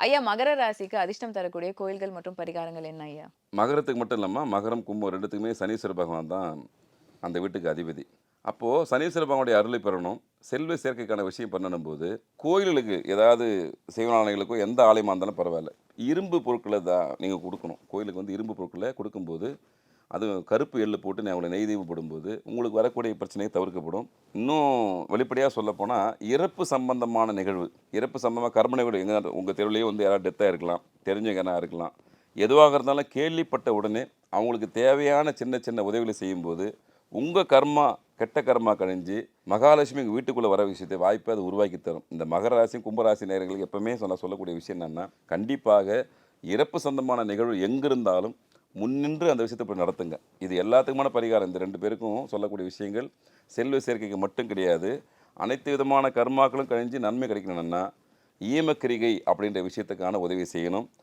ஐயா மகர ராசிக்கு அதிர்ஷ்டம் தரக்கூடிய கோயில்கள் மற்றும் பரிகாரங்கள் என்ன ஐயா? மகரத்துக்கு மட்டும் இல்லாமல் மகரம் கும்பம் ரெண்டுத்துக்குமே சனீஸ்வர பகவான் தான் அந்த வீட்டுக்கு அதிபதி. அப்போது சனீஸ்வர பகவானுடைய அருளை பெறணும். செல்வ சேர்க்கைக்கான விஷயம் பண்ணணும்போது கோயில்களுக்கு ஏதாவது சிவனாலயங்களுக்கோ எந்த ஆலயமாக இருந்தாலும் பரவாயில்ல. இரும்பு பொருட்களை தான் நீங்கள் கொடுக்கணும். கோயிலுக்கு வந்து இரும்பு பொருட்களை கொடுக்கும்போது அது கருப்பு எள்ளு போட்டு நான் அவளை நெய் போடும்போது உங்களுக்கு வரக்கூடிய பிரச்சனையை தவிர்க்கப்படும். இன்னும் வெளிப்படையாக சொல்லப்போனால் இறப்பு சம்பந்தமான நிகழ்வு இறப்பு சம்பந்தமாக கர்ம நிகழ்வு எங்கே உங்கள் தெருவிலேயே வந்து யாராவது டெத்தாக இருக்கலாம் தெரிஞ்சவங்கன்னா இருக்கலாம் எதுவாக இருந்தாலும் கேள்விப்பட்ட உடனே அவங்களுக்கு தேவையான சின்ன சின்ன உதவிகளை செய்யும்போது உங்கள் கர்மா கெட்ட கர்மா கழிஞ்சு மகாலட்சுமி உங்கள் வீட்டுக்குள்ளே வர விஷயத்தை வாய்ப்பை அது உருவாக்கி தரும். இந்த மகர ராசி கும்பராசி நேரங்களுக்கு எப்பவுமே சொல்ல சொல்லக்கூடிய விஷயம் என்னென்னா கண்டிப்பாக இறப்பு சொந்தமான நிகழ்வு எங்கிருந்தாலும் முன்னின்று அந்த விஷயத்தை இப்படி நடத்துங்க. இது எல்லாத்துக்குமான பரிகாரம். இந்த ரெண்டு பேருக்கும் சொல்லக்கூடிய விஷயங்கள் செல்வ சேர்க்கைக்கு மட்டும் கிடையாது. அனைத்து விதமான கர்மாக்களும் கழிஞ்சு நன்மை கிடைக்கணும்னா ஈமக்கிரிகை அப்படின்ற விஷயத்துக்கான உதவி செய்யணும்.